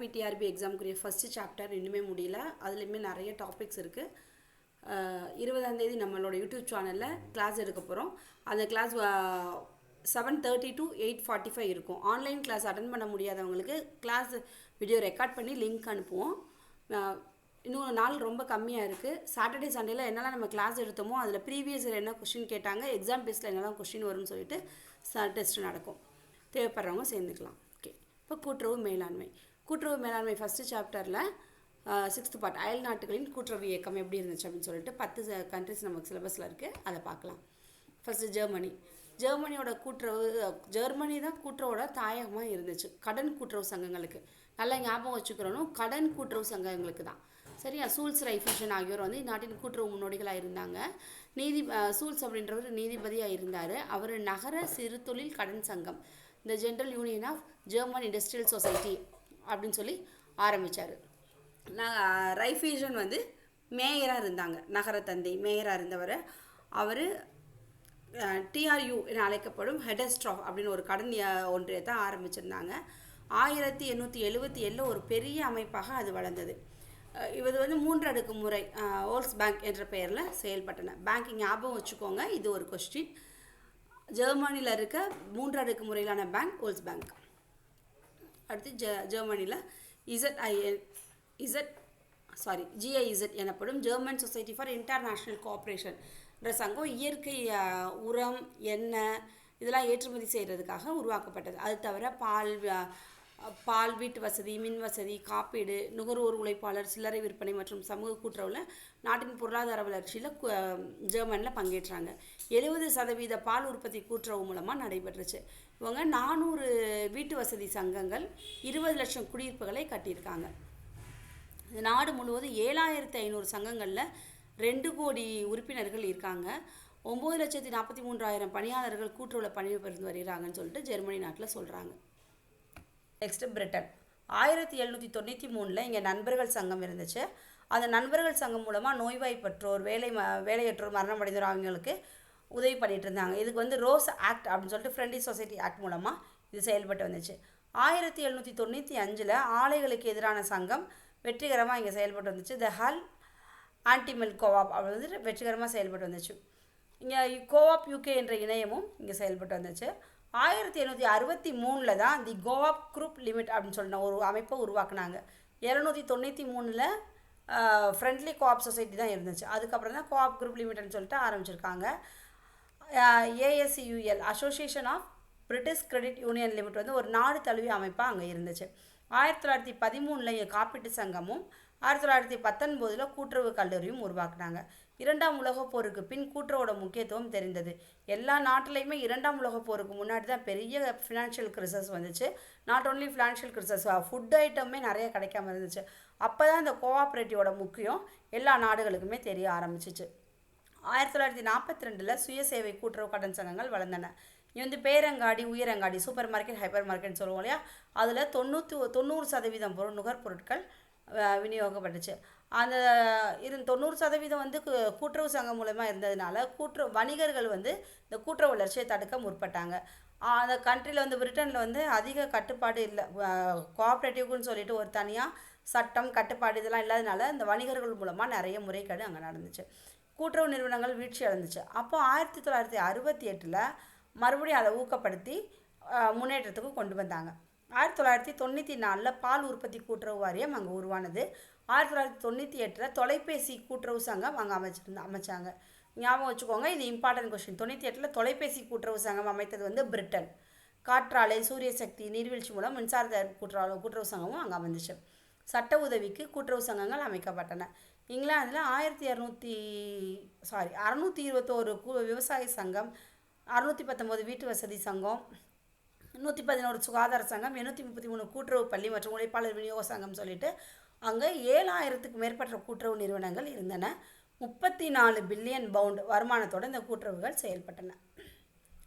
SRP TRB எக்ஸாமுக்குரிய first chapter இன்னுமே முடியல. அதுலேயுமே நிறைய டாபிக்ஸ் இருக்குது இருபதாந்தேதி நம்மளோட யூடியூப் சேனலில் கிளாஸ் எடுக்க போகிறோம் அந்த class seven thirty to eight forty five இருக்கும். ஆன்லைன் கிளாஸ் அட்டன் பண்ண முடியாதவங்களுக்கு கிளாஸ் வீடியோ ரெக்கார்ட் பண்ணி லிங்க் அனுப்புவோம். இன்னொரு இன்னும் நாள் ரொம்ப கம்மியாக இருக்குது சாட்டர்டே சண்டேல என்னெல்லாம் நம்ம கிளாஸ் எடுத்தோமோ அதில் ப்ரீவியஸ் இயர் என்ன கொஷின் கேட்டாங்க எக்ஸாம் பேஸில் என்னெல்லாம் கொஷின் வரும்னு சொல்லிட்டு டெஸ்ட் நடக்கும். தேவைப்படுறவங்க சேர்ந்துக்கலாம். ஓகே இப்போ கூட்டுறவு மேலாண்மை. கூட்டுறவு மேலாண்மை ஃபஸ்ட்டு சாப்டரில் சிக்ஸ்த் பார்ட் அயல் நாட்டுகளின் கூட்டுறவு இயக்கம் எப்படி இருந்துச்சு அப்படின்னு சொல்லிட்டு பத்து கண்ட்ரிஸ் நமக்கு சிலபஸில் இருக்குது அதை பார்க்கலாம். ஃபஸ்ட்டு ஜெர்மனி ஜெர்மனியோட கூட்டுறவு ஜெர்மனி தான் கூட்டுறவோட தாயகமாக இருந்துச்சு. கடன் கூட்டுறவு சங்கங்களுக்கு. நல்லா ஞாபகம் வச்சுக்கிறோனும் கடன் கூட்டுறவு சங்கங்களுக்கு தான். சரியா? சூல்ஸ் ரைஃபிஷன் ஆகியோர் வந்து நாட்டின் கூட்டுறவு முன்னோடிகளாக இருந்தாங்க. நீதி சூல்ஸ் அப்படின்றவர் நீதிபதியாக இருந்தார். அவர் நகர சிறு தொழில் கடன் சங்கம். இந்த general union of German industrial society அப்படின்னு சொல்லி ஆரம்பித்தார் ரைஃபீஷன் வந்து மேயராக இருந்தாங்க. நகர தந்தை மேயராக இருந்தவர். அவர் டிஆர்யூ என அழைக்கப்படும் ஹெடஸ்ட்ராஃப் அப்படின்னு ஒரு கடன் ய- ஒன்றியத்தை ஆரம்பிச்சிருந்தாங்க. ஆயிரத்தி எண்ணூற்றி எழுபத்தி ஏழில் ஒரு பெரிய அமைப்பாக அது வளர்ந்தது. இது வந்து மூன்று அடுக்கு முறை ஓல்ஸ் பேங்க் என்ற பெயரில் செயல்பட்டன பேங்கிங் ஞாபகம் வச்சுக்கோங்க இது ஒரு கொஸ்டின். ஜெர்மனியில் இருக்க மூன்று அடுக்கு முறையிலான பேங்க் ஓல்ஸ் பேங்க். அடுத்து ஜெ ஜெர்மனியில் இசட்ஐஎன் இசட் சாரி ஜிஐஇசட் எனப்படும் German society for international cooperation என்ற சங்கம் இயற்கை உரம் எண்ணெய் இதெல்லாம் ஏற்றுமதி செய்கிறதுக்காக உருவாக்கப்பட்டது. அது தவிர பால் பால் வீட்டு வசதி மின் வசதி காப்பீடு நுகர்வோர் உழைப்பாளர் சில்லறை விற்பனை மற்றும் சமூக கூட்டுறவில் நாட்டின் பொருளாதார வளர்ச்சியில் ஜெர்மனியில் பங்கேற்றாங்க. எழுபது சதவீத பால் உற்பத்தி கூட்டுறவு மூலமாக நடைபெற்றுச்சு. இவங்க நானூறு வீட்டு வசதி சங்கங்கள் இருபது லட்சம் குடியிருப்புகளை கட்டியிருக்காங்க. இந்த நாடு முழுவதும் ஏழாயிரத்தி ஐநூறு சங்கங்களில் ரெண்டு கோடி உறுப்பினர்கள் இருக்காங்க. ஒம்பது லட்சத்தி நாற்பத்தி மூன்றாயிரம் பணியாளர்கள் கூட்டுறவில் பணிபுரிந்து வருகிறாங்கன்னு சொல்லிட்டு ஜெர்மனி நாட்டில் சொல்கிறாங்க நெக்ஸ்ட்டு பிரிட்டன் ஆயிரத்தி எழுநூற்றி தொண்ணூற்றி மூணில் இங்கே நண்பர்கள் சங்கம் இருந்துச்சு. அந்த நண்பர்கள் சங்கம் மூலமாக நோய்வாய்ப்பற்றோர் வேலை ம வேலையற்றோர் மரணம் அடைந்தோர் அவங்களுக்கு உதவி பண்ணிகிட்டு இருந்தாங்க. இதுக்கு வந்து ரோஸ் ஆக்ட் அப்படின்னு சொல்லிட்டு ஃப்ரெண்ட்லி சொசைட்டி ஆக்ட் மூலமாக இது செயல்பட்டு வந்துச்சு. ஆயிரத்தி எழுநூற்றி தொண்ணூற்றி அஞ்சில் ஆலைகளுக்கு எதிரான சங்கம் வெற்றிகரமாக இங்கே செயல்பட்டு வந்துச்சு. த ஹல் ஆன்டிமெல் கோவாப் அப்படி வெற்றிகரமாக செயல்பட்டு வந்துச்சு. இங்கே கோவாப் யூகே என்ற இணையமும் இங்கே செயல்பட்டு வந்துச்சு. ஆயிரத்தி எழுநூற்றி அறுபத்தி மூணில் தான் தி கோவாப் குரூப் லிமிட் அப்படின்னு சொன்ன ஒரு அமைப்பை உருவாக்குனாங்க. இரநூத்தி தொண்ணூற்றி மூணில் ஃப்ரெண்ட்லி கோஆப் சொசைட்டி தான் இருந்துச்சு. அதுக்கப்புறம் தான் கோஆப் குரூப் லிமிட்னு சொல்லிட்டு ஆரம்பிச்சிருக்காங்க. ASUL association of British credit union limit வந்து ஒரு நாடு தழுவிய அமைப்பாக அங்கே இருந்துச்சு. ஆயிரத்தி தொள்ளாயிரத்தி பதிமூணில் காப்பீட்டு சங்கமும் ஆயிரத்தி தொள்ளாயிரத்தி பத்தொன்பதில் கூட்டுறவு கல்லூரியும் உருவாக்குனாங்க. இரண்டாம் உலகப் போருக்கு பின் கூட்டுறவோட முக்கியத்துவம் தெரிந்தது. எல்லா நாட்டிலையுமே இரண்டாம் உலகப் போருக்கு முன்னாடி தான் பெரிய ஃபினான்ஷியல் கிரிசஸ் வந்துச்சு. Not only financial crisis food ஐட்டமே நிறைய கிடைக்காம இருந்துச்சு. அப்போ தான் இந்த கோஆப்ரேட்டிவோட முக்கியம் எல்லா நாடுகளுக்குமே தெரிய ஆரம்பிச்சிச்சு. ஆயிரத்தி தொள்ளாயிரத்தி நாற்பத்தி ரெண்டில் சுயசேவை கூட்டுறவு கடன் சங்கங்கள் வளர்ந்தன. இங்கே வந்து பேரங்காடி உயரங்காடி சூப்பர் மார்க்கெட் ஹைப்பர் மார்க்கெட் சொல்லுவோம் இல்லையா? அதில் தொண்ணூற்றி தொண்ணூறு சதவீதம் பொருள் நுகர்பொருட்கள் விநியோகப்பட்டுச்சு. அந்த இரு தொண்ணூறு சதவீதம் வந்து கூட்டுறவு சங்கம் மூலமாக இருந்ததுனால கூட்டுறவு வணிகர்கள் வந்து இந்த கூட்டுறவு வளர்ச்சியை தடுக்க முற்பட்டாங்க. அந்த கண்ட்ரியில் வந்து பிரிட்டனில் வந்து அதிக கட்டுப்பாடு இல்லை கோஆப்ரேட்டிவ்னு சொல்லிட்டு ஒரு தனியாக சட்டம் கட்டுப்பாடு இதெல்லாம் இல்லாதனால இந்த வணிகர்கள் மூலமாக நிறைய முறைகேடு அங்கே நடந்துச்சு. கூட்டுறவு நிறுவனங்கள் வீழ்ச்சி அடைந்துச்சு அப்போ ஆயிரத்தி தொள்ளாயிரத்தி அறுபத்தி எட்டில் மறுபடியும் அதை ஊக்கப்படுத்தி முன்னேற்றத்துக்கு கொண்டு வந்தாங்க. ஆயிரத்தி தொள்ளாயிரத்தி தொண்ணூற்றி நாலில் பால் உற்பத்தி கூட்டுறவு வாரியம் அங்கே உருவானது. ஆயிரத்தி தொள்ளாயிரத்தி தொண்ணூற்றி எட்டில் தொலைபேசி கூட்டுறவு சங்கம் அங்கே அமைச்சிருந்தா அமைச்சாங்க. ஞாபகம் வச்சுக்கோங்க இது இம்பார்ட்டன்ட் கொஸ்டின் தொண்ணூற்றி எட்டில் தொலைபேசி கூட்டுறவு சங்கம் அமைத்தது வந்து பிரிட்டன். காற்றாலை சூரிய சக்தி நீர்வீழ்ச்சி மூலம் மின்சார கூட்டுறவு கூட்டுறவு சங்கமும் அங்கே அமைந்துச்சு சட்ட உதவிக்கு கூட்டுறவு சங்கங்கள் அமைக்கப்பட்டன. இங்கிலாந்தில் ஆயிரத்தி இரநூத்தி சாரி அறநூற்றி இருபத்தோரு கு விவசாய சங்கம் அறுநூற்றி பத்தொம்போது வீட்டு வசதி சங்கம் நூற்றி பதினோரு சுகாதார சங்கம் எண்ணூற்றி முப்பத்தி மூணு கூட்டுறவு பள்ளி மற்றும் உழைப்பாளர் விநியோக சங்கம் சொல்லிட்டு அங்கே ஏழாயிரத்துக்கு மேற்பட்ட கூட்டுறவு நிறுவனங்கள் இருந்தன. முப்பத்தி நாலு பில்லியன் பவுண்ட் வருமானத்தோட இந்த கூட்டுறவுகள் செயல்பட்டன.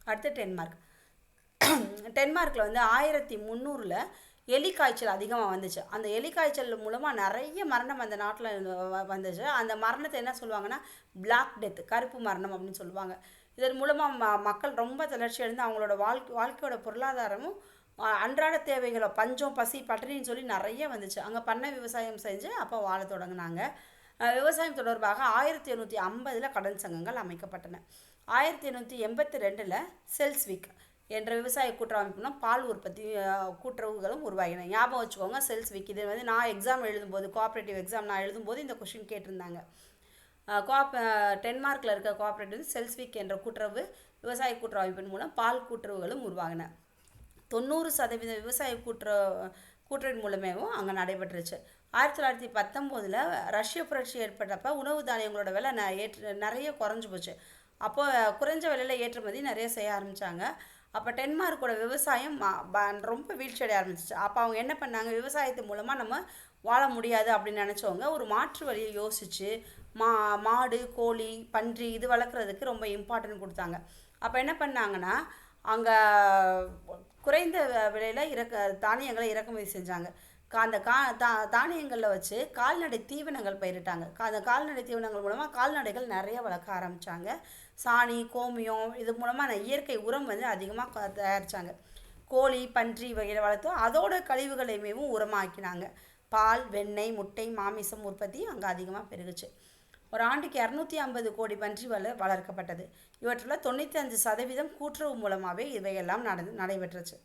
அடுத்து டென்மார்க். டென்மார்க்கில் வந்து ஆயிரத்தி முந்நூறில் எலி காய்ச்சல் அதிகமாக வந்துச்சு. அந்த எலி காய்ச்சல் மூலமாக நிறைய மரணம் அந்த நாட்டில் வந்துச்சு. அந்த மரணத்தை என்ன சொல்லுவாங்கன்னா பிளாக் டெத் கருப்பு மரணம் அப்படின்னு சொல்லுவாங்க. இதன் மூலமாக ம மக்கள் ரொம்ப தளர்ச்சி அடைந்து அவங்களோட வாழ்க்கை வாழ்க்கையோட பொருளாதாரமும் அன்றாட தேவைகளை பஞ்சம் பசி பட்டினின்னு சொல்லி நிறைய வந்துச்சு. அங்கே பண்ண விவசாயம் செஞ்சு அப்போ வாழ தொடங்கினாங்க. விவசாயம் தொடர்பாக ஆயிரத்தி எண்ணூற்றி ஐம்பதில் கடன் சங்கங்கள் அமைக்கப்பட்டன. ஆயிரத்தி எண்ணூற்றி எண்பத்தி ரெண்டில் செல்ஸ்விக் என்ற விவசாய கூட்டமைப்புனா பால் உற்பத்தி கூட்டுறவுகளும் உருவாகின. ஞாபகம் வச்சுக்கோங்க செல்ஸ்விக் இது வந்து நான் எக்ஸாம் எழுதும்போது கோஆப்ரேட்டிவ் எக்ஸாம் நான் எழுதும்போது இந்த கொஷின் கேட்டிருந்தாங்க. கோஆப் டென்மார்க்கில் இருக்க கோஆப்ரேட்டிவ் செல்ஸ்விக் என்ற கூட்டுறவு விவசாய கூட்டுறமைப்பின் மூலம் பால் கூட்டுறவுகளும் உருவாகின. தொண்ணூறு சதவீத விவசாய கூட்டுற கூட்டுறவு மூலமேவும் அங்கே நடைபெற்றுச்சு. ஆயிரத்தி தொள்ளாயிரத்தி பத்தொம்போதில் ரஷ்ய புரட்சி ஏற்பட்டப்ப உணவு தானியங்களோட விலை ந ஏற்று நிறைய குறைஞ்சி போச்சு. அப்போது குறைஞ்ச விலையில் ஏற்றுமதி நிறைய செய்ய ஆரம்பித்தாங்க அப்போ டென்மார்க்கோட விவசாயம் ப- ரொம்ப வீழ்ச்சியடைய ஆரம்பிச்சிச்சு. அப்போ அவங்க என்ன பண்ணாங்க? விவசாயத்து மூலமாக நம்ம வாழ முடியாது அப்படின்னு நினச்சவங்க ஒரு மாற்று வழியை யோசித்து மா மாடு கோழி பன்றி இது வளர்க்குறதுக்கு ரொம்ப இம்பார்ட்டன்ட் கொடுத்தாங்க. அப்போ என்ன பண்ணாங்கன்னா அங்கே குறைந்த விலையில் இறக்க தானியங்களை இறக்குமதி செஞ்சாங்க. கா- அந்த கா தா தானியங்களில் வச்சு கால்நடை தீவனங்கள் பயிரிட்டாங்க. கா- அந்த கால்நடை தீவனங்கள் மூலமாக கால்நடைகள் நிறைய வளர்க்க ஆரம்பித்தாங்க சாணி கோமியம் இது மூலமாக இயற்கை உரம் வந்து அதிகமாக தயாரித்தாங்க கோழி பன்றி வகையில் வளர்த்து அதோட கழிவுகளையுமேவும் உரமாக்கினாங்க. பால் வெண்ணெய் முட்டை மாமிசம் உற்பத்தி அங்கே அதிகமாக பெருகுச்சு. ஒரு ஆண்டுக்கு இரநூத்தி ஐம்பது கோடி பன்றி வள வளர்க்கப்பட்டது. இவற்றில் தொண்ணூற்றி அஞ்சு சதவீதம் கூட்டுறவு மூலமாகவே இவையெல்லாம் நடந்து நடைபெற்றுச்சு.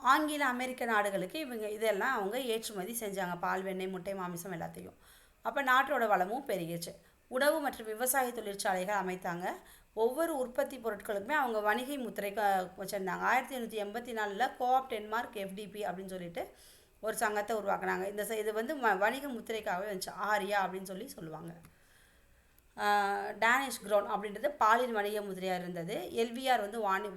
ஆங்கில அமெரிக்க நாடுகளுக்கு இவங்க இதெல்லாம் அவங்க ஏற்றுமதி செஞ்சாங்க. பால் வெண்ணெய் முட்டை மாமிசம் எல்லாத்தையும். அப்போ நாட்டோட வளமும் பெருகிச்சு உணவு மற்றும் விவசாய தொழிற்சாலைகள் அமைத்தாங்க. ஒவ்வொரு உற்பத்தி பொருட்களுக்குமே அவங்க வணிகை முத்திரை வச்சுருந்தாங்க வச்சிருந்தாங்க. ஆயிரத்தி எண்ணூற்றி எண்பத்தி நாலில் கோஆப் டென்மார்க் எஃப்டிபி அப்படின்னு சொல்லிட்டு ஒரு சங்கத்தை உருவாக்குனாங்க. இந்த இது வந்து வணிக முத்திரைக்காகவே வந்துச்சு. ஆரியா அப்படின்னு சொல்லி சொல்லுவாங்க. டேனிஷ் க்ரௌன் அப்படின்றது பாலின் வணிக முத்திரையாக இருந்தது. எல்விஆர் வந்து வாணி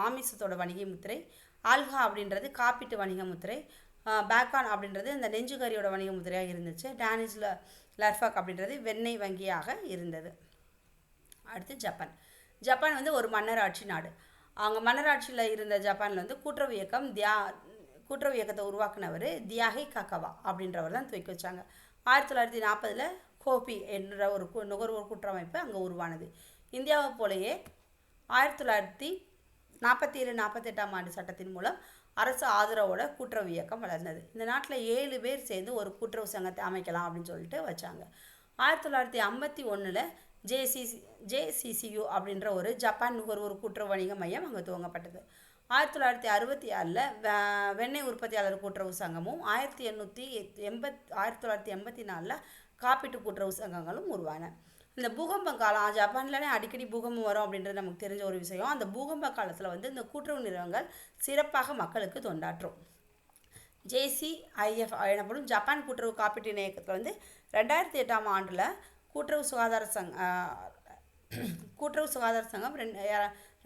மாமிசத்தோட வணிக முத்திரை. ஆல்ஹா அப்படின்றது காப்பீட்டு வணிக முத்திரை. பேக்கான் அப்படின்றது இந்த நெஞ்சுகரியோட வணிக முத்திரையாக இருந்துச்சு. டேனிஷில் லர்ஃபாக் அப்படின்றது வெண்ணெய் வங்கியாக இருந்தது. அடுத்து ஜப்பான். ஜப்பான் வந்து ஒரு மன்னராட்சி நாடு. அவங்க மன்னராட்சியில் இருந்த ஜப்பானில் வந்து கூட்டுறவு இயக்கம் தியா கூட்டுறவு இயக்கத்தை உருவாக்குனவர் தியாகி கக்கவா அப்படின்றவர் தான் துவக்கி வச்சாங்க. ஆயிரத்தி தொள்ளாயிரத்தி நாற்பதில் கோபி என்ற ஒரு நுகர்வோர் கூட்டமைப்பு அங்கே உருவானது. இந்தியாவை போலயே ஆயிரத்தி தொள்ளாயிரத்தி நாற்பத்தி ஏழு நாற்பத்தெட்டாம் ஆண்டு சட்டத்தின் மூலம் அரசு ஆதரவோட கூட்டுறவு இயக்கம் வளர்ந்தது. இந்த நாட்டில் ஏழு பேர் சேர்ந்து ஒரு கூட்டுறவு சங்கத்தை அமைக்கலாம் அப்படின்னு சொல்லிட்டு வச்சாங்க. ஆயிரத்தி தொள்ளாயிரத்தி ஐம்பத்தி ஒன்றில் ஜேசிசி ஜேசிசியு அப்படின்ற ஒரு ஜப்பான் நுகர்வோர் கூட்டுறவு வணிக மையம் அங்கே துவங்கப்பட்டது. ஆயிரத்தி தொள்ளாயிரத்தி அறுபத்தி ஆறில் வெண்ணெய் உற்பத்தியாளர் கூட்டுறவு சங்கமும் ஆயிரத்தி எண்ணூற்றி எண்பத் ஆயிரத்தி தொள்ளாயிரத்தி எண்பத்தி நாலில் காப்பீட்டு கூட்டுறவு சங்கங்களும் உருவான. இந்த பூகம்ப காலம் ஜப்பான்லனே அடிக்கடி பூகம்பம் வரும் அப்படின்றது நமக்கு தெரிஞ்ச ஒரு விஷயம். அந்த பூகம்ப காலத்தில் வந்து இந்த கூட்டுறவு நிறுவனங்கள் சிறப்பாக மக்களுக்கு தொண்டாற்றும். ஜேசிஐஎஃப் எனப்படும் ஜப்பான் கூட்டுறவு காப்பீட்டு இணையத்தில் வந்து ரெண்டாயிரத்தி எட்டாம் ஆண்டில் கூட்டுறவு சுகாதார சங் கூட்டுறவு சுகாதார சங்கம் ரெண்டு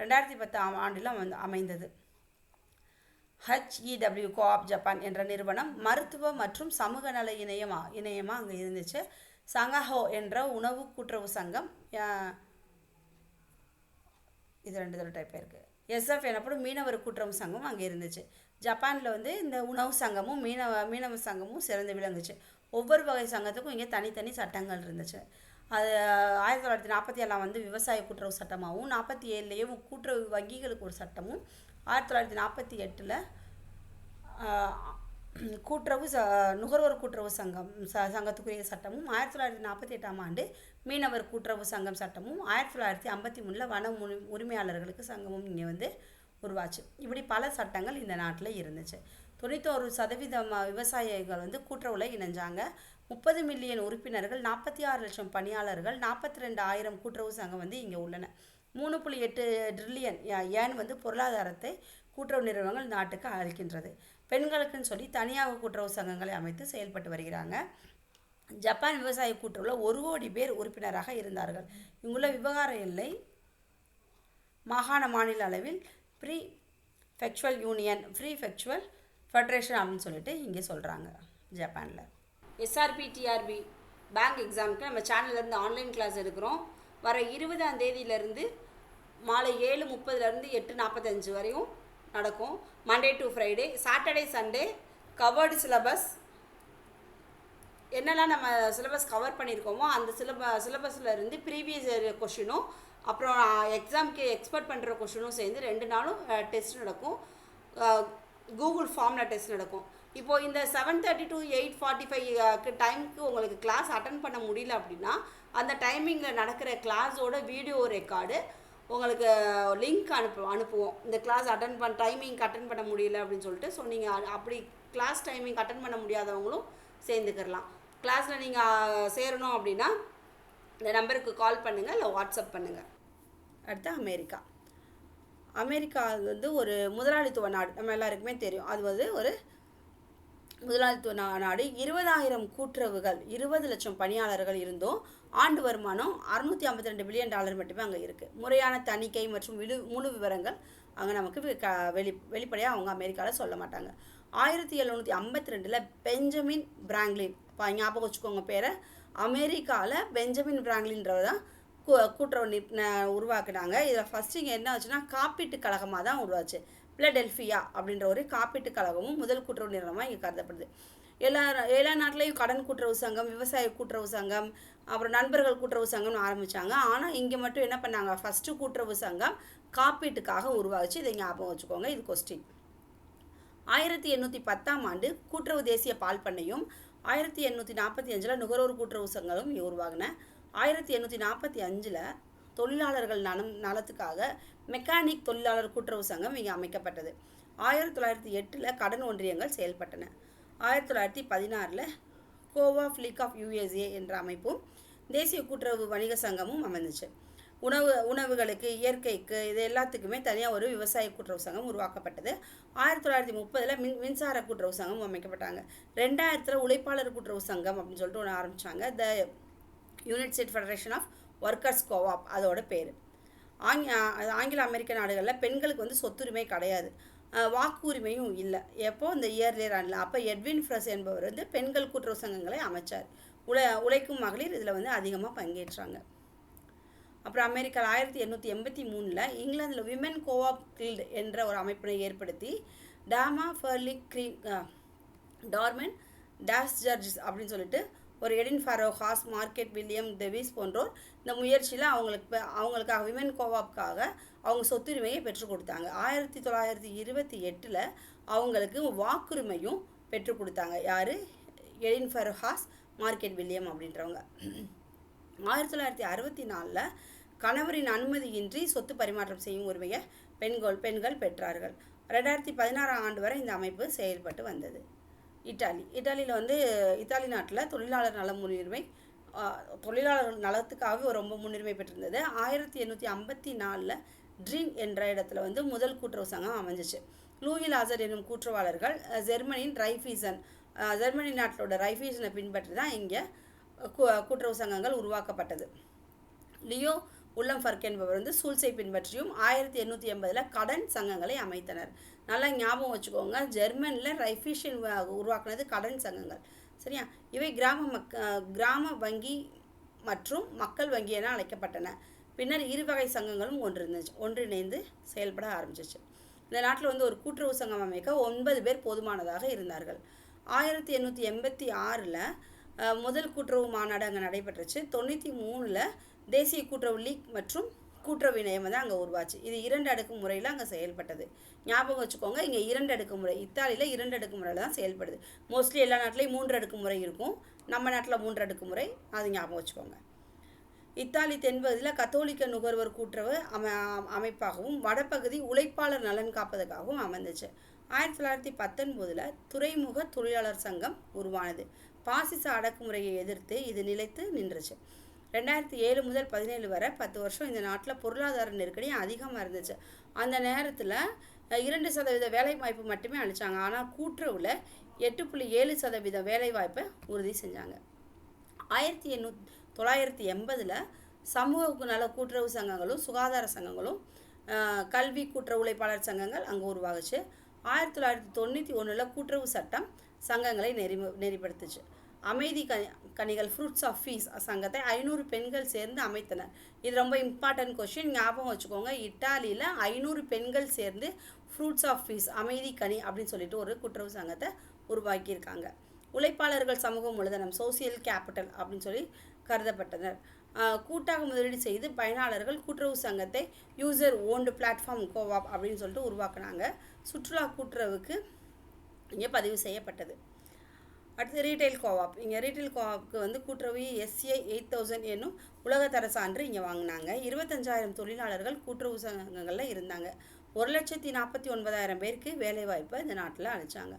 ரெண்டாயிரத்தி பத்தாம் ஆண்டில் வந்து அமைந்தது. ஹெச்இடபிள்யூ கோஆப் ஜப்பான் என்ற நிறுவனம் மருத்துவ மற்றும் சமூக நல இணையமா இணையமாக அங்கே இருந்துச்சு. சங்கஹோ என்ற உணவு கூட்டுறவு சங்கம் இது ரெண்டு தடவை டைப் இருக்குது எஸ்எஃப் எனப்படும் மீனவர் கூட்டுறவு சங்கமும் அங்கே இருந்துச்சு. ஜப்பானில் வந்து இந்த உணவு சங்கமும் மீனவ மீனவ சங்கமும் சிறந்து விளங்குச்சு. ஒவ்வொரு வகை சங்கத்துக்கும் இங்கே தனித்தனி சட்டங்கள் இருந்துச்சு. அது ஆயிரத்தி தொள்ளாயிரத்தி நாற்பத்தி ஏழாம் வந்து விவசாய கூட்டுறவு சட்டமாகவும் நாற்பத்தி ஏழுலேயும் கூட்டுறவு வங்கிகளுக்கு ஒரு சட்டமும் ஆயிரத்தி தொள்ளாயிரத்தி நாற்பத்தி எட்டில் கூட்டுறவு ச நுகர்வோர் கூட்டுறவு சங்கம் ச சங்கத்துக்குரிய சட்டமும் ஆயிரத்தி தொள்ளாயிரத்தி நாற்பத்தி எட்டாம் ஆண்டு மீனவர் கூட்டுறவு சங்கம் சட்டமும் ஆயிரத்தி தொள்ளாயிரத்தி ஐம்பத்தி மூணில் வன உரி உரிமையாளர்களுக்கு சங்கமும் இங்கே வந்து உருவாச்சு. இப்படி பல சட்டங்கள் இந்த நாட்டில் இருந்துச்சு. தொண்ணூத்தோரு சதவீதம் விவசாயிகள் வந்து கூட்டுறவுல இணைஞ்சாங்க. முப்பது மில்லியன் உறுப்பினர்கள் நாற்பத்தி ஆறு லட்சம் பணியாளர்கள் நாற்பத்தி ரெண்டு ஆயிரம் கூட்டுறவு சங்கம் வந்து இங்கே உள்ளன. மூணு புள்ளி எட்டு ட்ரில்லியன் ஏன் வந்து பொருளாதாரத்தை கூட்டுறவு நிறுவனங்கள் நாட்டுக்கு அளிக்கின்றது. பெண்களுக்குன்னு சொல்லி தனியாக கூட்டுறவு சங்கங்களை அமைத்து செயல்பட்டு வருகிறாங்க. ஜப்பான் விவசாய கூட்டுறவுல ஒரு கோடி பேர் உறுப்பினராக இருந்தார்கள். இங்குள்ள விவகார எல்லை மாகாண மாநில அளவில் ப்ரீ ஃபெக்சுவல் யூனியன் ஃப்ரீ ஃபெக்சுவல் ஃபெடரேஷன் அப்படின்னு சொல்லிட்டு இங்கே சொல்கிறாங்க ஜப்பானில். எஸ்ஆர்பி டிஆர்பி பேங்க் எக்ஸாமுக்கு நம்ம சேனல்லேருந்து ஆன்லைன் கிளாஸ் எடுக்கிறோம். வர இருபதாம் தேதியிலேருந்து மாலை ஏழு முப்பதுலேருந்து எட்டு நாற்பத்தஞ்சு வரையும் நடக்கும். Monday to Friday Saturday Sunday covered syllabus என்னெல்லாம் நம்ம சிலபஸ் கவர் பண்ணியிருக்கோமோ அந்த சிலப சிலபஸில் இருந்து ப்ரீவியஸ் கொஷினும் அப்புறம் எக்ஸாம்க்கு எக்ஸ்பெக்ட் பண்ணுற கொஷினும் சேர்ந்து ரெண்டு நாளும் டெஸ்ட் நடக்கும். கூகுள் ஃபார்மில் டெஸ்ட் நடக்கும். இப்போ இந்த seven thirty to eight forty five டைமுக்கு உங்களுக்கு கிளாஸ் அட்டன் பண்ண முடியல அப்படின்னா அந்த டைமிங்கில் நடக்கிற கிளாஸோட வீடியோ ரெக்கார்டு உங்களுக்கு லிங்க் அனுப்பு அனுப்புவோம். இந்த கிளாஸ் அட்டன் பண்ண டைமிங் அட்டன் பண்ண முடியல அப்படின்னு சொல்லிட்டு ஸோ நீங்கள் அப்படி கிளாஸ் டைமிங் அட்டன் பண்ண முடியாதவங்களும் சேர்ந்துக்கிறலாம். கிளாஸில் நீங்கள் சேரணும் அப்படின்னா இந்த நம்பருக்கு கால் பண்ணுங்கள் இல்லை வாட்ஸ்அப் பண்ணுங்கள் அடுத்து அமெரிக்கா. அமெரிக்கா வந்து ஒரு முதலாளித்துவ நாடு. நம்ம எல்லாருக்குமே தெரியும். அது வந்து ஒரு முதலாளித்துவ நாடு இருபதாயிரம் கூட்டுறவுகள் இருபது லட்சம் பணியாளர்கள் இருந்தும் ஆண்டு வருமானம் அறுநூற்றி ஐம்பத்தி ரெண்டு பில்லியன் டாலர் மட்டுமே அங்கே இருக்குது முறையான தணிக்கை மற்றும் விழு முழு விவரங்கள் அங்கே நமக்கு க வெளி வெளிப்படையாக அவங்க அமெரிக்காவில் சொல்ல மாட்டாங்க. ஆயிரத்தி எழுநூற்றி ஐம்பத்தி ரெண்டில் பெஞ்சமின் பிராங்க்லின் இப்போ ஞாபகம் வச்சுக்கோங்க பேரை அமெரிக்காவில் பெஞ்சமின் பிராங்க்லின்றவர் தான் கூ- கூட்டுறவு நிப் ந- உருவாக்குனாங்க. இதில் ஃபஸ்ட்டு இங்கே என்ன ஆச்சுன்னா காப்பீட்டு கழகமாக தான் உருவாச்சு. பிளடெல்ஃபியா அப்படின்ற ஒரு காப்பீட்டு கழகமும் முதல் கூட்டுறவு நிறுவனமாக இங்கே கருதப்படுது. எல்லா எல்லா நாட்டிலையும் கடன் கூட்டுறவு சங்கம் விவசாய கூட்டுறவு சங்கம் அப்புறம் நண்பர்கள் கூட்டுறவு சங்கம்னு ஆரம்பித்தாங்க ஆனால் இங்கே மட்டும் என்ன பண்ணாங்க? ஃபஸ்ட்டு கூட்டுறவு சங்கம் காப்பீட்டுக்காக உருவாச்சு. இதை ஞாபகம் வச்சுக்கோங்க இது கொஸ்டின் ஆயிரத்தி எண்ணூற்றி பத்தாம் ஆண்டு கூட்டுறவு தேசிய பால் பண்ணையும் ஆயிரத்தி எண்ணூற்றி நாற்பத்தி அஞ்சில் நுகர்வோர் கூட்டுறவு சங்கமும் இங்கே உருவாகின. ஆயிரத்தி எண்ணூற்றி நாற்பத்தி அஞ்சில் தொழிலாளர்கள் நலம் நலத்துக்காக மெக்கானிக் தொழிலாளர் கூட்டுறவு சங்கம் இங்கே அமைக்கப்பட்டது. ஆயிரத்தி தொள்ளாயிரத்தி எட்டில் கடன் ஒன்றியங்கள் செயல்பட்டன. ஆயிரத்தி தொள்ளாயிரத்தி பதினாறில் கோவா ஃப்ளிக் ஆஃப் யூஎஸ்ஏ என்ற அமைப்பும் தேசிய கூட்டுறவு வணிக சங்கமும் அமைந்துச்சு. உணவு உணவுகளுக்கு இயற்கைக்கு இது எல்லாத்துக்குமே தனியாக ஒரு விவசாய கூட்டுறவு சங்கம் உருவாக்கப்பட்டது. ஆயிரத்தி தொள்ளாயிரத்தி முப்பதில் மின் மின்சார கூட்டுறவு சங்கம் அமைக்கப்பட்டாங்க. ரெண்டாயிரத்தில் உழைப்பாளர் கூட்டுறவு சங்கம் அப்படின்னு சொல்லிட்டு ஒன்று ஆரம்பித்தாங்க the unit state federation of workers coop அதோட பேர். ஆங்கி ஆங்கில அமெரிக்க நாடுகளில் பெண்களுக்கு வந்து சொத்துரிமை கிடையாது. வாக்குரிமையும் இல்லை. எப்போ? இந்த இயர்லியர் ஆண்டில் அப்போ எட்வின் ஃப்ரஸ் என்பவர் வந்து பெண்கள் கூட்டுறவு சங்கங்களை அமைச்சார். உழை உழைக்கும் மகளிர் இதில் வந்து அதிகமாக பங்கேற்றாங்க. அப்புறம் அமெரிக்காவில் ஆயிரத்தி எண்ணூற்றி எண்பத்தி மூணில் இங்கிலாந்தில் விமென் கோஆப் கில்டு என்ற ஒரு அமைப்பினை ஏற்படுத்தி டாமா ஃபர்லி க்ரீன் டார்மன் டாஸ் ஜர்ஜஸ் அப்படின்னு சொல்லிட்டு ஒரு எடின் ஃபாரோ ஹாஸ் மார்க்கெட் வில்லியம் டெவிஸ் போன்றோர் இந்த முயற்சியில் அவங்களுக்கு அவங்களுக்காக விமென் கோவாப்காக அவங்க சொத்துரிமையை பெற்றுக் கொடுத்தாங்க. ஆயிரத்தி தொள்ளாயிரத்தி இருபத்தி எட்டில் அவங்களுக்கு வாக்குரிமையும் பெற்றுக் கொடுத்தாங்க. யார்? எடின் ஃபாரோ ஹாஸ் மார்க்கெட் வில்லியம் அப்படின்றவங்க. ஆயிரத்தி தொள்ளாயிரத்தி அறுபத்தி நாலில் கணவரின் அனுமதியின்றி சொத்து பரிமாற்றம் செய்யும் உரிமையை பெண்கள் பெண்கள் பெற்றார்கள். ரெண்டாயிரத்தி பதினாறாம் ஆண்டு வரை இந்த அமைப்பு செயல்பட்டு வந்தது. இத்தாலி இத்தாலியில் வந்து இத்தாலி நாட்டில் தொழிலாளர் நல முன்னுரிமை தொழிலாளர் தொழிலாளர்கள் நலத்துக்காக ரொம்ப முன்னுரிமை பெற்றிருந்தது. ஆயிரத்தி எண்ணூற்றி ஐம்பத்தி நாலில் ட்ரீன் என்ற இடத்துல வந்து முதல் கூட்டுறவு சங்கம் அமைஞ்சிச்சு. லூயி லாசர் என்னும் கூற்றுவாளர்கள் ஜெர்மனியின் ரைஃபீசன் ஜெர்மனி நாட்டோட ரைஃபீசனை பின்பற்றி தான் இங்கே கூட்டுறவு சங்கங்கள் உருவாக்கப்பட்டது. லியோ உள்ளம் ஃபர்க் என்பவர் வந்து சூழ்ச்சை பின்பற்றியும் ஆயிரத்தி எண்ணூற்றி எண்பதில் கடன் சங்கங்களை அமைத்தனர். நல்லா ஞாபகம் வச்சுக்கோங்க. ஜெர்மனியில் ரைஃபிஷியன் உருவாக்குனது கடன் சங்கங்கள். சரியா? இவை கிராம மக் கிராம வங்கி மற்றும் மக்கள் வங்கி என அழைக்கப்பட்டன. பின்னர் இரு வகை சங்கங்களும் இருந்துச்சு ஒன்றிணைந்து செயல்பட ஆரம்பிச்சிச்சு. இந்த நாட்டில் வந்து ஒரு கூட்டுறவு சங்கம் அமைக்க ஒன்பது பேர் போதுமானதாக இருந்தார்கள். ஆயிரத்தி எண்ணூற்றி எண்பத்தி ஆறில் முதல் கூட்டுறவு மாநாடு அங்கே நடைபெற்றுச்சு. தொண்ணூற்றி மூணில் தேசிய கூட்டுறவு லீக் மற்றும் கூட்டுறவு இணையம் வந்து அங்கே உருவாச்சு. இது இரண்டு அடுக்கு முறையில் அங்கே செயல்பட்டது. ஞாபகம் வச்சுக்கோங்க இங்கே இரண்டு அடுக்கு முறை இத்தாலியில் இரண்டு அடுக்கு முறையில் தான் செயல்படுது. மோஸ்ட்லி எல்லா நாட்டிலையும் மூன்று அடுக்கு முறை இருக்கும். நம்ம நாட்டில் மூன்று அடுக்கு முறை அது ஞாபகம் வச்சுக்கோங்க. இத்தாலி தென்பகுதியில் கத்தோலிக்க நுகர்வோர் கூட்டுறவு அம அமைப்பாகவும் வடபகுதி உழைப்பாளர் நலன் காப்பதற்காகவும் அமைந்துச்சு. ஆயிரத்தி தொள்ளாயிரத்தி பத்தொன்பதில் துறைமுக தொழிலாளர் சங்கம் உருவானது. பாசிச அடக்குமுறையை எதிர்த்து இது நிலைத்து நின்றுச்சு. ரெண்டாயிரத்தி ஏழு முதல் பதினேழு வரை பத்து வருஷம் இந்த நாட்டில் பொருளாதார நெருக்கடி அதிகமாக இருந்துச்சு. அந்த நேரத்தில் இரண்டு சதவீத வேலை வாய்ப்பு மட்டுமே அளித்தாங்க ஆனால் கூட்டுறவில் எட்டு புள்ளி ஏழு சதவீத வேலைவாய்ப்பை உறுதி செஞ்சாங்க. ஆயிரத்தி எண்ணூத் தொள்ளாயிரத்தி எண்பதில் சமூக நல கூட்டுறவு சங்கங்களும் சுகாதார சங்கங்களும் கல்வி கூட்டுறவு உழைப்பாளர் சங்கங்கள் அங்கே உருவாகுச்சு. ஆயிரத்தி தொள்ளாயிரத்தி தொண்ணூற்றி ஒன்றில் கூட்டுறவு சட்டம் சங்கங்களை நெறி நெறிப்படுத்துச்சு. அமைதி கனி கனிகள் ஃப்ரூட்ஸ் ஆஃப் ஃபீஸ் சங்கத்தை ஐநூறு பெண்கள் சேர்ந்து அமைத்தனர். இது ரொம்ப இம்பார்ட்டன்ட் கொஷின் ஞாபகம் வச்சுக்கோங்க. இட்டாலியில் ஐநூறு பெண்கள் சேர்ந்து ஃப்ரூட்ஸ் ஆஃப் ஃபீஸ் அமைதி கனி அப்படின்னு சொல்லிட்டு ஒரு கூட்டுறவு சங்கத்தை உருவாக்கியிருக்காங்க. உழைப்பாளர்கள் சமூக மூலதனம் சோசியல் கேபிட்டல் அப்படின்னு சொல்லி கருதப்பட்டனர். கூட்டாக முதலீடு செய்து பயனாளர்கள் கூட்டுறவு சங்கத்தை யூசர் ஓன்டு பிளாட்ஃபார்ம் கோவாப் அப்படின்னு சொல்லிட்டு உருவாக்குனாங்க. சுற்றுலா கூட்டுறவுக்கு இங்கே பதிவு செய்யப்பட்டது. அடுத்து ரீட்டைல் கோஆப் இங்கே ரீட்டைல் கோஆப்க்கு வந்து கூட்டுறவு எஸ்ஏ எயிட் தௌசண்ட் என்னும் உலகத்தர சான்று இங்கே வாங்கினாங்க. இருபத்தஞ்சாயிரம் தொழிலாளர்கள் கூட்டுறவு சங்கங்களில் இருந்தாங்க. ஒரு லட்சத்தி நாற்பத்தி ஒன்பதாயிரம் பேருக்கு வேலைவாய்ப்பை இந்த நாட்டில் அழைச்சாங்க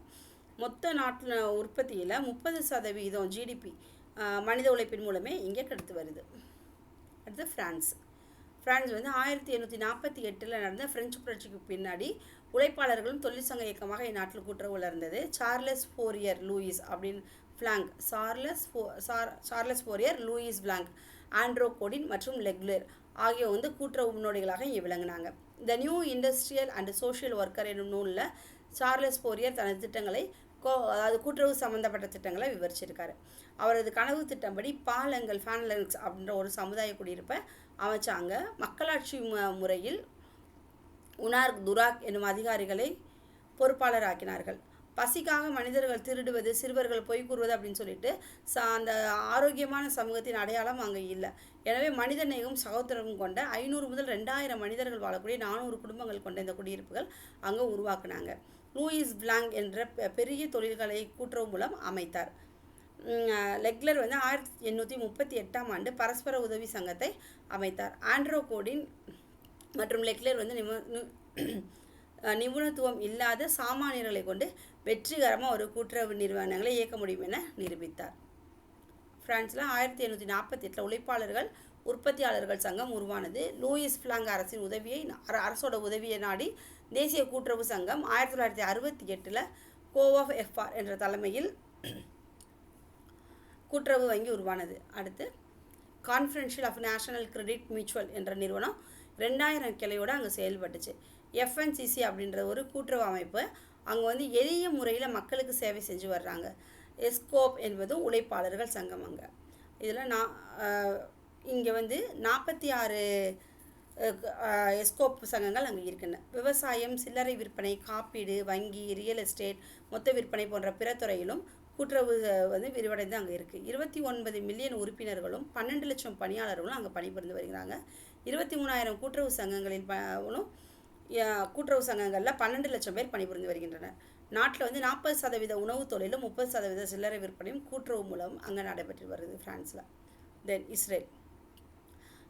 மொத்த நாட்டில் உற்பத்தியில் முப்பது சதவீதம் ஜிடிபி மனித உழைப்பின் மூலமே இங்கே கெடுத்து வருது. அடுத்து ஃப்ரான்ஸ் ஃப்ரான்ஸ் வந்து ஆயிரத்தி எண்ணூற்றி நாற்பத்தி எட்டில் நடந்த ஃப்ரெஞ்சு புரட்சிக்கு பின்னாடி உழைப்பாளர்களும் தொழிற்சங்க இயக்கமாக இந்நாட்டில் கூட்டுறவு வளர்ந்தது சார்லஸ் ஃபோரியர் லூயிஸ் அப்படின்னு பிளாங்க். சார்லஸ் ஃபோ sir Charles Fourier Louis Blanc Andre Godin மற்றும் லெக்லர் ஆகியோர் வந்து கூட்டுறவு முன்னோடிகளாக இங்கே விளங்கினாங்க. The new industrial and social worker என்னும் நூலில் சார்லஸ் ஃபோரியர் தனது திட்டங்களை கோ அதாவது கூட்டுறவு சம்மந்தப்பட்ட திட்டங்களை விவரிச்சிருக்காரு. அவரது கனவு திட்டம்படி பாலங்கள் ஃபேனலங்ஸ் அப்படின்ற ஒரு சமுதாய குடியிருப்பை அமைச்சாங்க. மக்களாட்சி முறையில் உனார் துராக் என்னும் அதிகாரிகளை பொறுப்பாளராக்கினார்கள். பசிக்காக மனிதர்கள் திருடுவது சிறுவர்கள் பொய் கூறுவது அப்படின்னு சொல்லிட்டு ச அந்த ஆரோக்கியமான சமூகத்தின் அடையாளம் அங்கே இல்லை. எனவே மனிதநேயம் சகோதரமும் கொண்ட ஐநூறு முதல் ரெண்டாயிரம் மனிதர்கள் வாழக்கூடிய நானூறு குடும்பங்கள் கொண்ட இந்த குடியிருப்புகள் அங்கே உருவாக்குனாங்க. லூயிஸ் பிளாங்க் என்ற பெ- பெரிய தொழில்களை கூட்டுறவு மூலம் அமைத்தார். லெக்லர் வந்து ஆயிரத்தி எண்ணூற்றி முப்பத்தி எட்டாம் ஆண்டு பரஸ்பர உதவி சங்கத்தை அமைத்தார். ஆண்ட்ரோ கோடின் மற்றும் லெக்லர் வந்து நிபு நிபுணத்துவம் இல்லாத சாமானியர்களை கொண்டு வெற்றிகரமாக ஒரு கூட்டுறவு நிறுவனங்களை இயக்க முடியும் என நிரூபித்தார். பிரான்ஸில் ஆயிரத்தி எண்ணூற்றி நாற்பத்தி எட்டில் உழைப்பாளர்கள் உற்பத்தியாளர்கள் சங்கம் உருவானது. லூயிஸ் பிளாங் அரசின் உதவியை அர- அரசோட உதவியை நாடி தேசிய கூட்டுறவு சங்கம் ஆயிரத்தி தொள்ளாயிரத்தி அறுபத்தி எட்டில் கோவாஃப் எஃப்ஆர் என்ற தலைமையில் கூட்டுறவு வங்கி உருவானது. அடுத்து கான்ஃபரன்ஷியல் ஆஃப் நேஷனல் கிரெடிட் மியூச்சுவல் என்ற நிறுவனம் ரெண்டாயிரம் கிளையோட அங்கே செயல்பட்டுச்சு. எஃப்என்சிசி அப்படின்ற ஒரு கூட்டுறவு அமைப்பு அங்கே வந்து எளிய முறையில் மக்களுக்கு சேவை செஞ்சு வர்றாங்க. எஸ்கோப் என்பது உழைப்பாளர்கள் சங்கம் அங்கே. இதில் நான் இங்கே வந்து நாற்பத்தி ஆறு எஸ்கோப் சங்கங்கள் அங்கே இருக்கின்றன. விவசாயம் சில்லறை விற்பனை காப்பீடு வங்கி ரியல் எஸ்டேட் மொத்த விற்பனை போன்ற பிற துறையிலும் கூட்டுறவு வந்து விரிவடைந்து அங்கே இருக்குது இருபத்தி ஒன்பது மில்லியன் உறுப்பினர்களும் பன்னெண்டு லட்சம் பணியாளர்களும் அங்கே பணிபுரிந்து வருகிறாங்க. இருபத்தி மூணாயிரம் கூட்டுறவு சங்கங்களில் ப- கூட்டுறவு சங்கங்களில் பன்னெண்டு லட்சம் பேர் பணிபுரிந்து வருகின்றனர். நாட்டில் வந்து நாற்பது சதவீத உணவுத் தொழிலும் முப்பது சதவீத சில்லறை விற்பனையும் கூட்டுறவு மூலம் அங்கே நடைபெற்று வருது ஃப்ரான்ஸில் தென் இஸ்ரேல்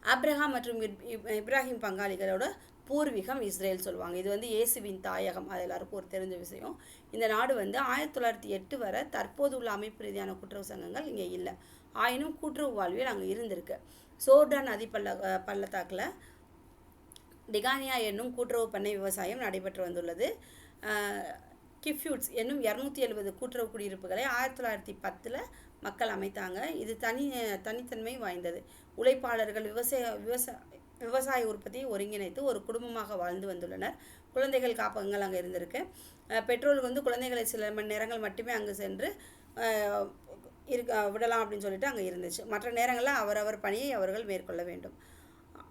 அப்ரஹாம் மற்றும் இப்- இப்- இப்ராஹிம் பங்காளிகளோட பூர்வீகம் இஸ்ரேல் சொல்லுவாங்க. இது வந்து இயேசுவின் தாயகம். அது எல்லாருக்கும் ஒரு தெரிஞ்ச விஷயம். இந்த நாடு வந்து ஆயிரத்தி தொள்ளாயிரத்தி எட்டு வரை தற்போது உள்ள அமைப்பு ரீதியான கூட்டுறவு சங்கங்கள் இங்கே இல்லை. ஆயினும் கூட்டுறவு வாழ்வியல் அங்கே இருந்திருக்கு. சோர்டான் நதி பள்ள பள்ளத்தாக்கில் டிகானியா என்னும் கூட்டுறவு பண்ணை விவசாயம் நடைபெற்று வந்துள்ளது. கிஃப்யூட்ஸ் என்னும் இரநூத்தி எழுபது கூட்டுறவு குடியிருப்புகளை ஆயிரத்தி தொள்ளாயிரத்தி பத்தில் மக்கள் அமைத்தாங்க. இது தனி தனித்தன்மை வாய்ந்தது. உழைப்பாளர்கள் விவசாய விவசாய விவசாய உற்பத்தியை ஒருங்கிணைத்து ஒரு குடும்பமாக வாழ்ந்து வந்துள்ளனர். குழந்தைகள் காப்பகங்கள் அங்கே இருந்திருக்கு. பெற்றோர்கள் வந்து குழந்தைகளை சில மணி நேரங்கள் மட்டுமே அங்கு சென்று இருக்க விடலாம் அப்படின்னு சொல்லிட்டு அங்கே இருந்துச்சு. மற்ற நேரங்களில் அவரவர் பணியை அவர்கள் மேற்கொள்ள வேண்டும்.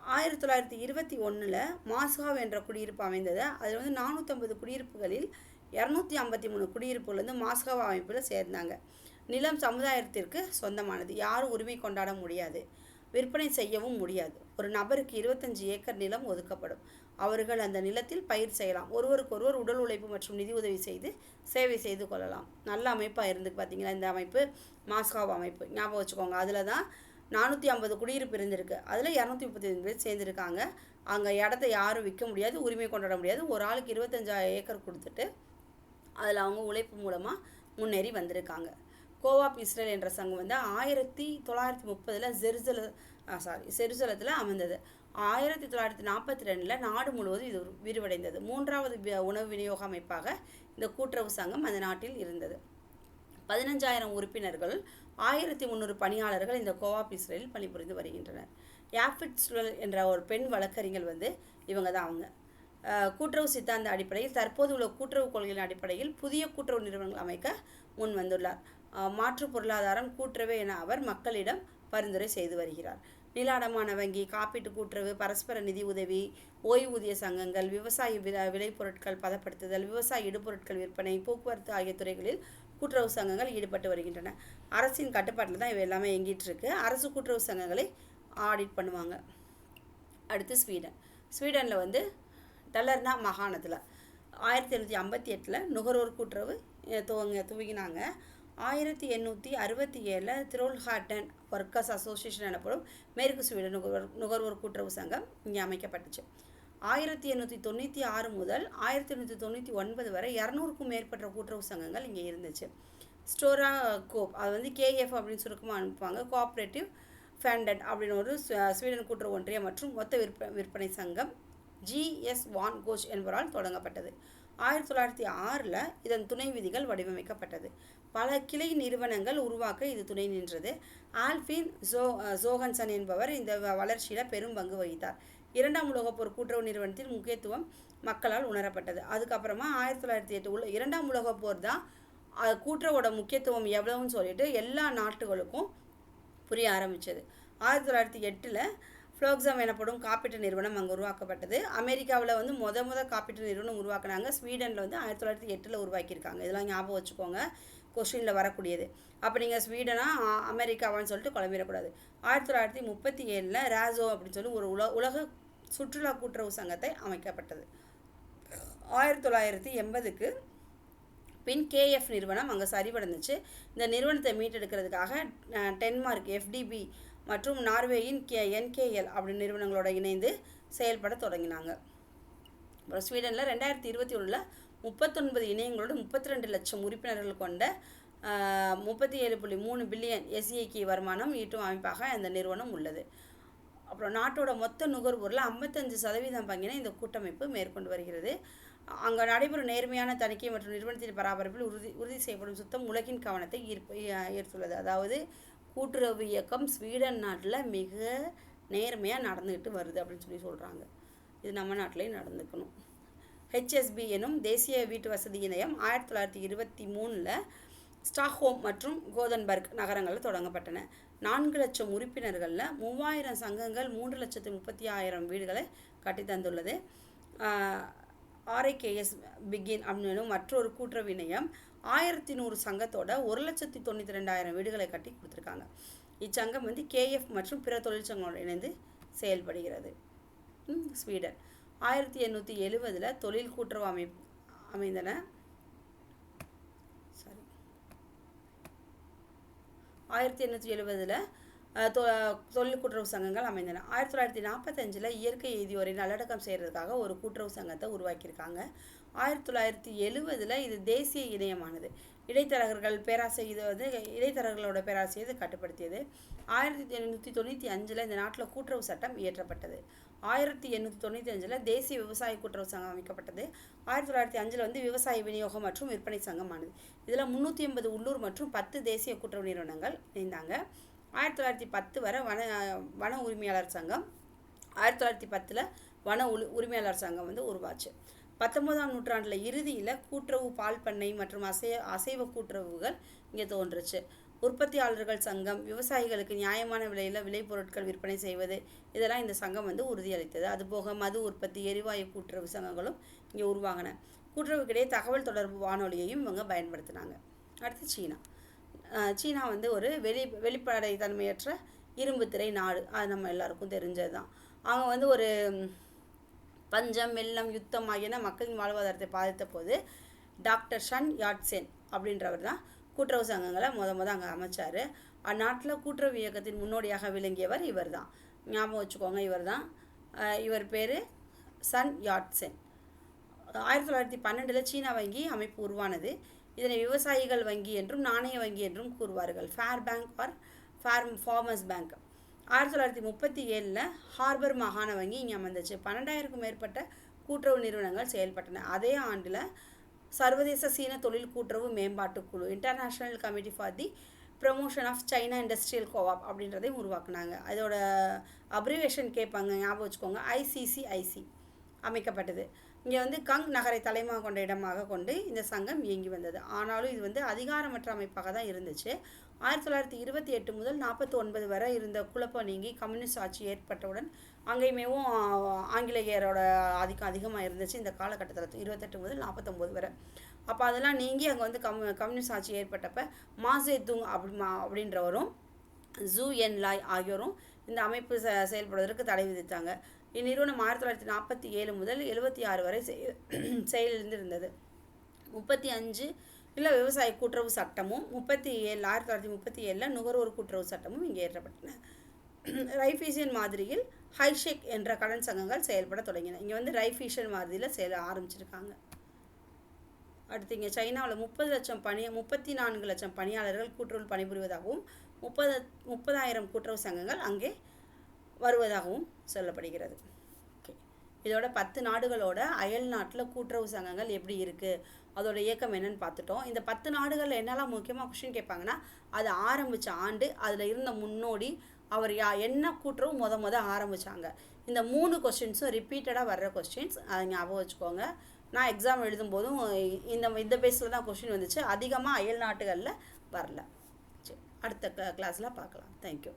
ஆயிரத்தி தொள்ளாயிரத்தி இருபத்தி ஒன்றில் மாஸ்காவ் என்ற குடியிருப்பு அமைந்தது. அதில் வந்து நானூற்றம்பது குடியிருப்புகளில் இரநூத்தி ஐம்பத்தி மூணு குடியிருப்புகள் வந்து மாஸ்காவ் அமைப்பில் சேர்ந்தாங்க. நிலம் சமுதாயத்திற்கு சொந்தமானது. யாரும் உரிமை கொண்டாட முடியாது. விற்பனை செய்யவும் முடியாது. ஒரு நபருக்கு இருபத்தஞ்சு ஏக்கர் நிலம் ஒதுக்கப்படும். அவர்கள் அந்த நிலத்தில் பயிர் செய்யலாம். ஒருவருக்கொருவர் உடல் உழைப்பு மற்றும் நிதி உதவி செய்து சேவை செய்து கொள்ளலாம். நல்ல அமைப்பாக இருந்து பார்த்தீங்களா இந்த அமைப்பு மாஸ்காவ் அமைப்பு. ஞாபகம் வச்சுக்கோங்க. அதில் தான் நானூற்றி ஐம்பது குடியிருப்பு இருந்திருக்கு. அதில் இரநூத்தி முப்பத்தி பேர் சேர்ந்துருக்காங்க. அங்கே இடத்த யாரும் விற்க முடியாது உரிமை கொண்டாட முடியாது. ஒரு ஆளுக்கு இருபத்தஞ்சாயிரம் ஏக்கர் கொடுத்துட்டு அதில் அவங்க உழைப்பு மூலமாக முன்னேறி வந்திருக்காங்க. கோவாப் இஸ்ரேல் என்ற சங்கம் வந்து ஆயிரத்தி தொள்ளாயிரத்தி முப்பதில் ஜெருசல சாரி செருசலத்தில் அமைந்தது. ஆயிரத்தி தொள்ளாயிரத்தி நாற்பத்தி ரெண்டில் நாடு முழுவதும் இது விரிவடைந்தது. மூன்றாவது உணவு விநியோக அமைப்பாக இந்த கூட்டுறவு சங்கம் அந்த நாட்டில் இருந்தது. பதினஞ்சாயிரம் உறுப்பினர்கள் ஆயிரத்தி முந்நூறு பணியாளர்கள் இந்த கோவாப் இஸ்ரேலில் பணிபுரிந்து வருகின்றனர். யாஃபிட் சுழல் என்ற ஒரு பெண் வழக்கறிஞர் வந்து இவங்க தான் அவங்க. கூட்டுறவு சித்தாந்த அடிப்படையில் தற்போது உள்ள கூட்டுறவு கொள்கையின் அடிப்படையில் புதிய கூட்டுறவு நிறுவனங்கள் அமைக்க முன் வந்துள்ளார். மாற்று பொருளாதாரம் கூட்டுறவு என அவர் மக்களிடம் பரிந்துரை செய்து வருகிறார். நில அடமான வங்கி காப்பீட்டு கூட்டுறவு பரஸ்பர நிதி உதவி ஓய்வூதிய சங்கங்கள் விவசாய விலை விளைபொருட்கள் பதப்படுத்துதல் விவசாய இடுபொருட்கள் விற்பனை போக்குவரத்து ஆகிய துறைகளில் கூட்டுறவு சங்கங்கள் ஈடுபட்டு வருகின்றன. அரசின் கட்டுப்பாட்டில் தான் இவை எல்லாமே இயங்கிட்டு இருக்கு. அரசு கூட்டுறவு சங்கங்களை ஆடிட் பண்ணுவாங்க. அடுத்து ஸ்வீடன். ஸ்வீடனில் வந்து டல்லர்னா மாகாணத்தில். ஆயிரத்தி எழுநூற்றி ஐம்பத்தி எட்டில் நுகர்வோர் கூட்டுறவு துவங்க துவங்கினாங்க. ஆயிரத்தி எண்ணூற்றி அறுபத்தி ஏழில் திரோல்ஹாட்டன் ஒர்க்கர்ஸ் அசோசியேஷன் எனப்படும் மேற்கு ஸ்வீடன் நுகர்வோர் நுகர்வோர் கூட்டுறவு சங்கம் இங்கே அமைக்கப்பட்டுச்சு. ஆயிரத்தி எண்ணூற்றி தொண்ணூற்றி ஆறு முதல் ஆயிரத்தி எண்ணூற்றி தொண்ணூற்றி ஒன்பது வரை இரநூறுக்கும் மேற்பட்ட கூட்டுறவு சங்கங்கள் இங்கே இருந்துச்சு. ஸ்டோரா கோப் அது வந்து கேஎஃப் அப்படின்னு சுருக்கமாக அனுப்புவாங்க. கோஆப்ரேட்டிவ் ஃபேண்டட் அப்படின்னு ஒரு ஸ்வீடன் கூட்டுறவு ஒன்றியம் மற்றும் மொத்த விற்ப விற்பனை சங்கம் ஜிஎஸ் வான் கோஷ் என்பவரால் தொடங்கப்பட்டது. ஆயிரத்தி தொள்ளாயிரத்தி ஆறில் இதன் துணை விதிகள் வடிவமைக்கப்பட்டது. பல கிளை நிறுவனங்கள் உருவாக்க இது துணை நின்றது. ஆல்ஃபின் ஜோ ஜோஹன்சன் என்பவர் இந்த வ- வளர்ச்சியில் பெரும் பங்கு வகித்தார். இரண்டாம் உலகப் போர் கூட்டுறவு நிறுவனத்தின் முக்கியத்துவம் மக்களால் உணரப்பட்டது. அதுக்கப்புறமா ஆயிரத்தி தொள்ளாயிரத்தி எட்டு உள்ள இரண்டாம் உலகப் போர் தான் கூட்டுறவோட முக்கியத்துவம் எவ்வளவுன்னு சொல்லிட்டு எல்லா நாட்டுகளுக்கும் புரிய ஆரம்பித்தது ஆயிரத்தி தொள்ளாயிரத்தி எட்டில் ஃப்ளோக்ஸம் எனப்படும் காப்பீட்டு நிறுவனம் அங்கே உருவாக்கப்பட்டது. அமெரிக்காவில் வந்து முத முத காப்பீட்டு நிறுவனம் உருவாக்குனாங்க. ஸ்வீடனில் வந்து ஆயிரத்தி தொள்ளாயிரத்தி எட்டில் உருவாக்கியிருக்காங்க. இதெல்லாம் ஞாபகம் வச்சுக்கோங்க. கொஸ்டினில் வரக்கூடியது. அப்போ நீங்கள் ஸ்வீடனா அமெரிக்காவான்னு சொல்லிட்டு குழம்பிடக்கூடாது. ஆயிரத்தி தொள்ளாயிரத்தி முப்பத்தி ஏழில் ராசோ அப்படின்னு சொல்லி ஒரு உல உலக சுற்றுலா கூட்டுறவு சங்கத்தை அமைக்கப்பட்டது. ஆயிரத்தி தொள்ளாயிரத்தி எண்பதுக்கு பின் கேஎஃப் நிறுவனம் அங்கே சரிவடைந்துச்சு. இந்த நிறுவனத்தை மீட்டெடுக்கிறதுக்காக டென்மார்க் எஃப்டிபி மற்றும் நார்வேயின் கே என்கேஎல் அப்படி நிறுவனங்களோட இணைந்து செயல்பட தொடங்கினாங்க. அப்புறம் ஸ்வீடனில் ரெண்டாயிரத்தி இருபத்தி ஒன்றில் முப்பத்தொன்பது இணையங்களோட முப்பத்தி ரெண்டு லட்சம் உறுப்பினர்கள் கொண்ட முப்பத்தி ஏழு புள்ளி மூணு பில்லியன் எஸ்இகி வருமானம் ஈட்டும் அமைப்பாக இந்த நிறுவனம் உள்ளது. அப்புறம் நாட்டோட மொத்த நுகர்வோரில் ஐம்பத்தஞ்சு சதவீதம் பங்கினை இந்த கூட்டமைப்பு மேற்கொண்டு வருகிறது. அங்கே நடைபெறும் நேர்மையான தணிக்கை மற்றும் நிறுவனத்தின் பராமரிப்பில் உறுதி உறுதி செய்யப்படும் சுத்தம் உலகின் கவனத்தை ஈர்ப்பு ஈர்த்துள்ளது. அதாவது கூட்டுறவு இயக்கம் ஸ்வீடன் நாட்டில் மிக நேர்மையாக நடந்துக்கிட்டு வருது அப்படின்னு சொல்லி சொல்கிறாங்க இது நம்ம நாட்டிலையும் நடந்துக்கணும். ஹெச்எஸ்பி எனும் தேசிய வீட்டு வசதி இணையம் ஆயிரத்தி தொள்ளாயிரத்தி இருபத்தி மூணில் ஸ்டாக்ஹோம் மற்றும் கோதன்பர்க் நகரங்களில் தொடங்கப்பட்டன. நான்கு லட்சம் உறுப்பினர்களில் மூவாயிரம் சங்கங்கள் மூன்று லட்சத்து முப்பத்தி ஆயிரம் வீடுகளை கட்டி தந்துள்ளது. ஆர்ஐகேஎஸ் பிகின் அப்படின்னு மற்றொரு கூட்டுறவு இணையம் ஆயிரத்தி நூறு சங்கத்தோட ஒரு லட்சத்தி தொண்ணூற்றி ரெண்டாயிரம் வீடுகளை கட்டி கொடுத்துருக்காங்க. இச்சங்கம் வந்து கேஎஃப் மற்றும் பிற தொழிற்சங்கங்களோடு இணைந்து செயல்படுகிறது. ஸ்வீடன். ஆயிரத்தி எண்ணூற்றி எழுவதில் தொழில் கூட்டுறவு அமை அமைந்தன. சாரி ஆயிரத்தி எண்ணூற்றி எழுவதில் தொழில் கூட்டுறவு சங்கங்கள் அமைந்தன. ஆயிரத்தி தொள்ளாயிரத்தி நாற்பத்தஞ்சில் இயற்கை எய்தியோரை நல்லடக்கம் செய்கிறதுக்காக ஒரு கூட்டுறவு சங்கத்தை உருவாக்கியிருக்காங்க. ஆயிரத்தி தொள்ளாயிரத்தி எழுவதில் இது தேசிய இணையமானது. இடைத்தரகர்கள் பேராசை இது வந்து இடைத்தரகர்களோட பேராசையை இது கட்டுப்படுத்தியது. ஆயிரத்தி எண்ணூற்றி தொண்ணூற்றி அஞ்சில் இந்த நாட்டில் கூட்டுறவு சட்டம் இயற்றப்பட்டது. ஆயிரத்தி எண்ணூற்றி தொண்ணூற்றி அஞ்சில் தேசிய விவசாய கூட்டுறவு சங்கம் அமைக்கப்பட்டது. ஆயிரத்தி தொள்ளாயிரத்தி அஞ்சில் வந்து விவசாய விநியோகம் மற்றும் விற்பனை சங்கமானது. இதில் முந்நூற்றி எண்பது உள்ளூர் மற்றும் பத்து தேசிய கூட்டுறவு நிறுவனங்கள் இணைந்தாங்க. ஆயிரத்தி தொள்ளாயிரத்தி பத்து வரை வன வன உரிமையாளர் சங்கம். ஆயிரத்தி தொள்ளாயிரத்தி பத்தில் வன உரி உரிமையாளர் சங்கம் வந்து உருவாச்சு. பத்தொன்பதாம் நூற்றாண்டில் இறுதியில் கூட்டுறவு பால் பண்ணை மற்றும் அசைவ அசைவ கூட்டுறவுகள் இங்கே தோன்றுச்சு. உற்பத்தியாளர்கள் சங்கம் விவசாயிகளுக்கு நியாயமான விலையில் விளைபொருட்கள் விற்பனை செய்வது இதெல்லாம் இந்த சங்கம் வந்து உறுதியளித்தது. அதுபோக மது உற்பத்தி எரிவாயு கூட்டுறவு சங்கங்களும் இங்கே உருவாகின. கூட்டுறவுக்கிடையே தகவல் தொடர்பு வானொலியையும் இவங்க பயன்படுத்தினாங்க. அடுத்து சீனா. சீனா வந்து ஒரு வெளி வெளிப்படை தன்மையற்ற இரும்பு திரை நாடு. அது நம்ம எல்லாருக்கும் தெரிஞ்சது தான் அவங்க வந்து ஒரு பஞ்சம் வெள்ளம் யுத்தம் ஆகியன மக்களின் வாழ்வாதாரத்தை பாதித்த போது டாக்டர் ஷன் யாட்சென் அப்படின்றவர் தான் கூட்டுறவு சங்கங்களை முத முத அங்கே அமைச்சார். அந்நாட்டில் கூட்டுறவு இயக்கத்தின் முன்னோடியாக விளங்கியவர் இவர் தான் ஞாபகம் வச்சுக்கோங்க இவர் தான் இவர் பேர் சன் யாட்சென். ஆயிரத்தி தொள்ளாயிரத்தி பன்னெண்டில் சீனா வங்கி அமைப்பு உருவானது. இதனை விவசாயிகள் வங்கி என்றும் நாணய வங்கி என்றும் கூறுவார்கள். Fair bank or fair farmers bank ஆயிரத்தி தொள்ளாயிரத்தி முப்பத்தி ஏழில் ஹார்பர் மாகாண வங்கி இங்கே அமைந்துச்சு. பன்னெண்டாயிரக்கும் மேற்பட்ட கூட்டுறவு நிறுவனங்கள் செயல்பட்டன. அதே ஆண்டில் சர்வதேச சீன தொழில் கூட்டுறவு மேம்பாட்டு குழு international committee for the promotion of China industrial coop அப்படின்றதையும் உருவாக்குனாங்க. அதோட அப்ரிவேஷன் கேட்பாங்க ஞாபகம் வச்சுக்கோங்க ஐசிசிஐசி அமைக்கப்பட்டது. இங்கே வந்து கங் நகரை தலைமாக கொண்ட இடமாக கொண்டு இந்த சங்கம் இயங்கி வந்தது. ஆனாலும் இது வந்து அதிகாரமற்ற அமைப்பாக தான் இருந்துச்சு. ஆயிரத்தி தொள்ளாயிரத்தி இருபத்தி எட்டு முதல் நாற்பத்தி ஒன்பது வரை இருந்த குழப்பம் நீங்கி கம்யூனிஸ்ட் ஆட்சி ஏற்பட்டவுடன் அங்கேயுமேவும் ஆங்கிலேயரோட ஆதிக்கம் அதிகமாக இருந்துச்சு. இந்த காலகட்டத்தில் இருபத்தெட்டு முதல் நாற்பத்தொம்போது வரை. அப்போ அதெல்லாம் நீங்கி அங்கே வந்து கம் கம்யூனிஸ்ட் ஆட்சி ஏற்பட்டப்ப மாசே துங் அப்படி மா அப்படின்றவரும் ஜூ என் லாய் ஆகியோரும் இந்த அமைப்பு செ செயல்படுவதற்கு தடை விதித்தாங்க. இந்நிறுவனம் ஆயிரத்தி தொள்ளாயிரத்தி நாற்பத்தி ஏழு முதல் எழுபத்தி ஆறு வரை செய- இருந்தது முப்பத்தி அஞ்சு இல்லை விவசாய கூட்டுறவு சட்டமும் முப்பத்தி ஏழு ஆயிரத்தி தொள்ளாயிரத்தி முப்பத்தி ஏழில் நுகர்வோர் கூட்டுறவு சட்டமும் இங்கே ஏற்றப்பட்டன. ரைஃபீஷியன் மாதிரியில் ஹைஷெக் என்ற கடன் சங்கங்கள் செயல்பட தொடங்கின. இங்கே வந்து ரைஃபீஷியன் மாதிரியில் செயல ஆரம்பிச்சிருக்காங்க. அடுத்து இங்கே சைனாவில் முப்பது லட்சம் பணி முப்பத்தி நான்கு லட்சம் பணியாளர்கள் கூட்டுறவு பணிபுரிவதாகவும் முப்பது முப்பதாயிரம் கூட்டுறவு சங்கங்கள் அங்கே வருவதாகவும் சொல்லப்படுகிறது. ஓகே இதோட பத்து நாடுகளோட அயல் நாட்டில் கூட்டுறவு சங்கங்கள் எப்படி இருக்குது அதோட இயக்கம் என்னன்னு பார்த்துட்டோம். இந்த பத்து நாடுகளில் என்னெல்லாம் முக்கியமாக கொஷின் கேட்பாங்கன்னா அது ஆரம்பித்த ஆண்டு அதில் இருந்த முன்னோடி அவர் யா என்ன கூட்டுறவு முத முத ஆரம்பித்தாங்க இந்த மூணு கொஸ்டின்ஸும் ரிப்பீட்டடாக வர்ற கொஸ்டின்ஸ் அதை ஞாபகம் வச்சுக்கோங்க. நான் எக்ஸாம் எழுதும்போதும் இந்த இந்த பேஸில் தான் கொஷின் வந்துச்சு. அதிகமாக அயல் நாட்டுகளில் வரல. சரி அடுத்த கிளாஸில் பார்க்கலாம். தேங்க்யூ